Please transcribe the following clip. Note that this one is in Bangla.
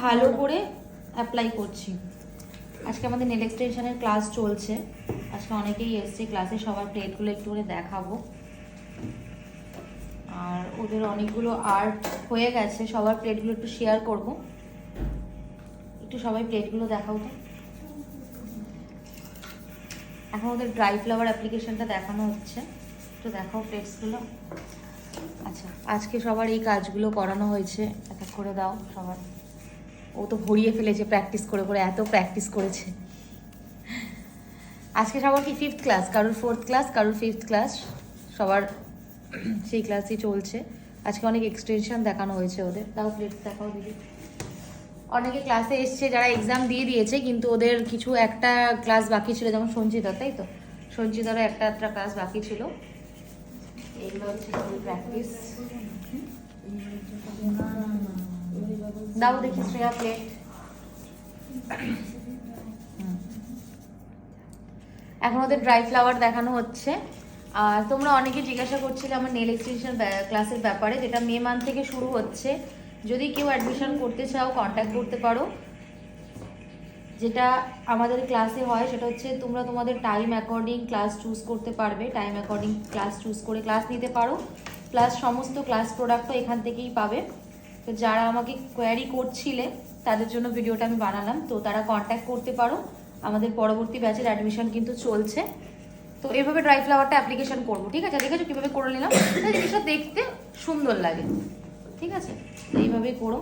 ভালো করে অ্যাপ্লাই করছি। আজকে আমাদের নেল এক্সটেনশনের ক্লাস চলছে। আজকে অনেকেই এসছে ক্লাসে সবার প্লেটগুলো একটু করে দেখাবো। আর ওদের অনেকগুলো আর্ট হয়ে গেছে, সবার প্লেটগুলো একটু শেয়ার করব। একটু সবাই প্লেটগুলো দেখাও তো। এখন ওদের ড্রাই ফ্লাওয়ার অ্যাপ্লিকেশনটা দেখানো হচ্ছে। একটু দেখাও প্লেটসগুলো আচ্ছা আজকে সবার এই কাজগুলো করানো হয়েছে। এক এক করে দাও সবার। ও তো ভরিয়ে ফেলেছে প্র্যাকটিস করে করে এত প্র্যাকটিস করেছে। আজকে সবার কি ফিফথ ক্লাস কারোর ফোর্থ ক্লাস কারোর ফিফথ ক্লাস সবার সেই ক্লাসই চলছে। আজকে অনেক এক্সটেনশন দেখানো হয়েছে ওদের। তাও প্লেটস দেখাও দিদি। অনেকে ক্লাসে এসছে যারা এক্সাম দিয়ে দিয়েছে, কিন্তু ওদের কিছু একটা ক্লাস বাকি ছিল, যেমন সঞ্চিতা তাই তো? সঞ্চিতারও একটা একটা ক্লাস বাকি ছিল। এইগুলো হচ্ছে প্র্যাকটিস দাও দেখি শ্রেয়া প্লেট এখন ওদের ড্রাই ফ্লাওয়ার দেখানো হচ্ছে। আর তোমরা অনেকে জিজ্ঞাসা করছিলে আমার নেল এক্সটেনশন ক্লাসের ব্যাপারে, যেটা মে মান্থ থেকে শুরু হচ্ছে। যদি কেউ অ্যাডমিশন করতে চাও কন্ট্যাক্ট করতে পারো। যেটা আমাদের ক্লাসে হয়, সেটা হচ্ছে তোমরা তোমাদের টাইম অ্যাকর্ডিং ক্লাস চুজ করতে পারবে। টাইম অ্যাকর্ডিং ক্লাস চুজ করে ক্লাস নিতে পারো। প্লাস সমস্ত ক্লাস প্রোডাক্টও এখান থেকেই পাবে। তো যারা আমাকে কোয়ারি করছিলে, তাদের জন্য ভিডিওটা আমি বানালাম। তো তারা কন্ট্যাক্ট করতে পারো। আমাদের পরবর্তী ব্যাচের অ্যাডমিশন কিন্তু চলছে। তো এভাবে ড্রাই ফ্লাওয়ারটা অ্যাপ্লিকেশন করব, ঠিক আছে? দেখেছ কীভাবে করে নিলাম? জিনিসটা দেখতে সুন্দর লাগে। ঠিক আছে? এইভাবেই করো।